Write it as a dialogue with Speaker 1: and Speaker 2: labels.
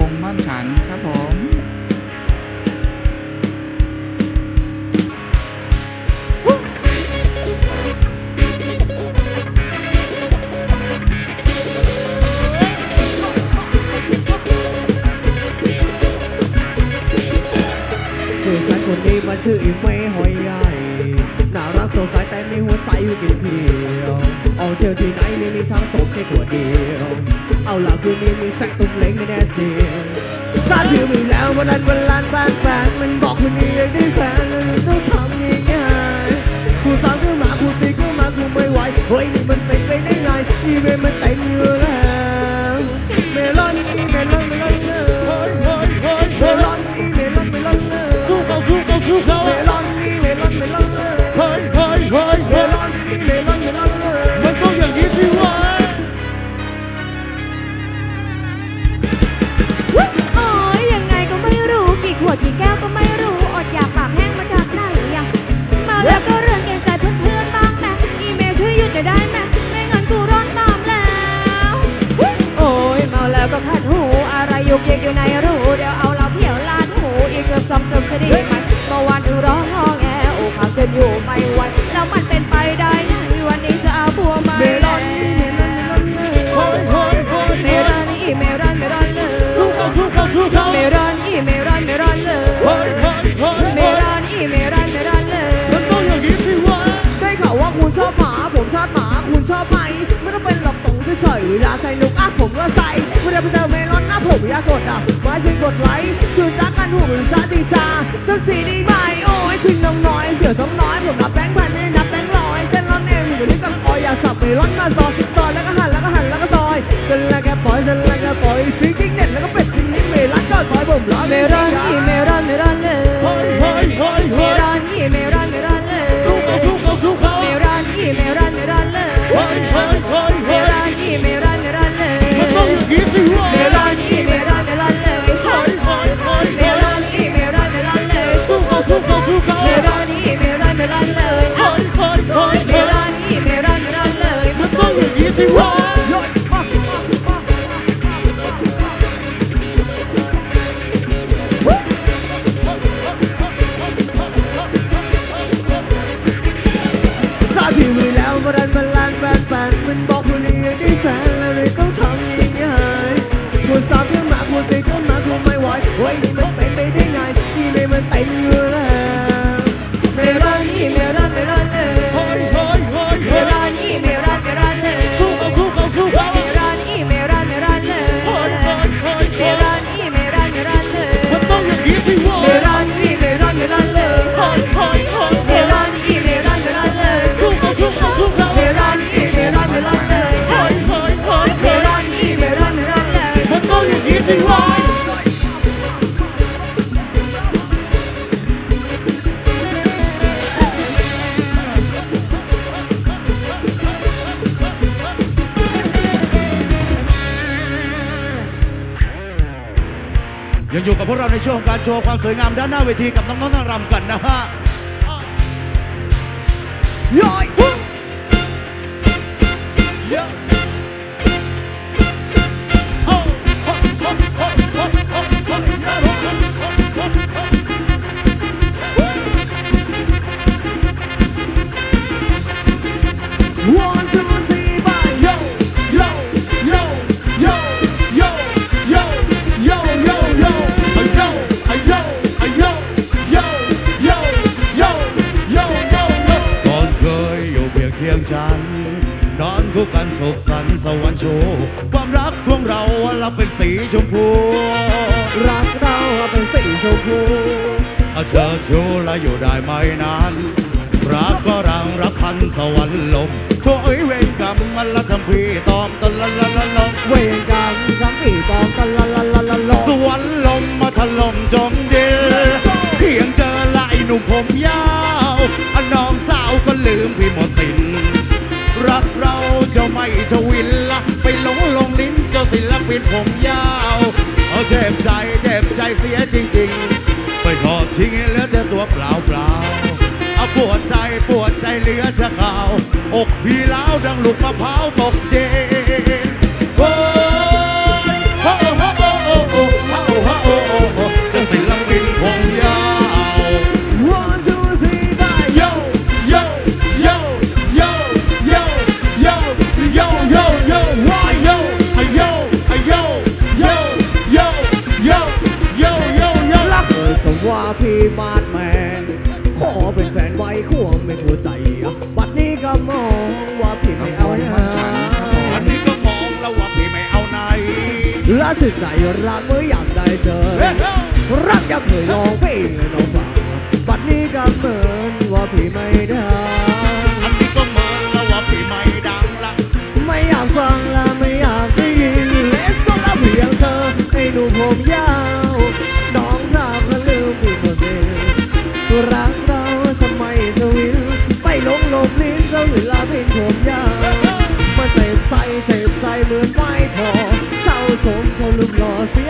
Speaker 1: วงบ้านฉันครับผม
Speaker 2: คือฉันคนนี้มาชื่ออีเมย์หอยใหญ่น่ารั กสดใสแต่มีหัวใจอยู่เพียงเพียวเอาเที่ยวที่ไหนไม่มีทางจบแค่ขวดเดียว เอาล่ะคืนนี้มีแฟกตุ้มเล้งไม่แน่เสียทราบที่มีแล้ววันนั้นวันลานบ้านแฟนมันบอกคืนนี้ยากได้แฟนแล้วต้องทำยังไงผู้สาวก็มาผู้ตีก็มากูไม่ไหวเฮ้ยนี่มันเป็นไปได้ไงอีเมย์มัน ซ้อี
Speaker 3: กเกือบสดีไหมเมื่อวานอยู่ร้องงอแงอกหักจนอยู่ไม่ไหวแล้วมันเป็นไปได้ไงวันนี้จะเอาบัวมา
Speaker 2: เมลอนนี่เมลอนเมลอนเลย
Speaker 4: เฮ้ยเฮ้ยเฮ้ย
Speaker 3: เมรอนอีเมรอนเมรอนเลย
Speaker 4: สู้เขาสู้เขาสู้เขา
Speaker 3: เมรอน ย
Speaker 4: เว
Speaker 2: ลาใส่นุกอะผมก็ใส่เวลาไปเจอเมลอนน้าผมอยากกดอะไม่ใช่กดไลค์ชื่อจ้ากันหูจ้าดีจ้าสักทีไดีไหมโอ้ยทิ้งน้องน้อยเดี๋ยวต้องน้อยผมนับแบงค์พันไม่ได้นับแบงค์ร้อยเต้นร้อนเองอยู่นี่กับคอยอยากจับเมลอนมาซอยซอยแล้วก็หันแล้วก็หันแล้วก็ซอยเต้นแล้วก็ปล่อยเต้นแล้วก็ปล่อยพริกจิ้งเด็ดแล้วก็เป็ดจิ้งนี่เมลอนก็ซอยผมร้อน
Speaker 3: เมรอนอีเมรอนเมรอนเลย
Speaker 4: เฮ้ยเฮ้ยเฮ้ย
Speaker 3: เม
Speaker 4: เฮ้ย
Speaker 3: รอนอีเมรอนเมรอน man with both ยั
Speaker 4: งอยู่
Speaker 2: กั
Speaker 4: บพวกเราในช่วงการโชว์ความสวยงามด้านหน้าเวทีกับน้องๆนางรำกันนะฮะ คู่กันสุขสันต์สวรรค์โชว์ความรักของเราเราเป็นสีชมพู
Speaker 2: รักเราเป็นสีชมพู
Speaker 4: เอาเธอชูและอยู่ได้ไม่นานรักก็รังรักพันสวรรค์ลมช่วยเวรกรรมมันละทำพี่ตอมตะละละละละ
Speaker 2: เวรกรรมทั้งปีตองกันละละละละละ
Speaker 4: สวรรค์ลมมาถล่มจมดินเพียงเจอละไอ้หนุ่มผมยาวอันน้องสาวก็ลืมพี่หมดสินรัก จ้าจะไม่ทวินละไปหลงลงลิ้นเจ้าศิลปินผมยาวเอาเจ็บใจเจ็บใจเสียจริง ๆ ไปทอดทิ้งเหลือแต่ตัวเปล่าเปล่าเอาปวดใจปวดใจเหลือจะข่าวอกพี่ล้าวดังลูกมะพร้าวตกเย็น มาดแมนขอเป็นแฟนไว้
Speaker 2: ควงไม่หัวใจบัดนี้ก็มองว่าพี่ไม่เอาน
Speaker 4: อันนี้ก็มองแล้วว่าพี่ไม่เอาไหน
Speaker 2: และสุดใจรักเมื่ออยากได้เจอรักยังเคยลองพี่เลยน้องฟังบัดนี้ก็เหมือนว่าพี่ไม่ได้
Speaker 4: อันนี้ก็เหมือนแล้วว่าพี่ไม่ดังละ
Speaker 2: ไม่อยากฟัง รักเราสมัยสวิลไปหลงลมลิ้นเจ้าหรือลาเป็นผมยาวมาเจ็บใจเจ็บใจเหมือนไม่พอเศร้าสมเขาลุกหล่อสิ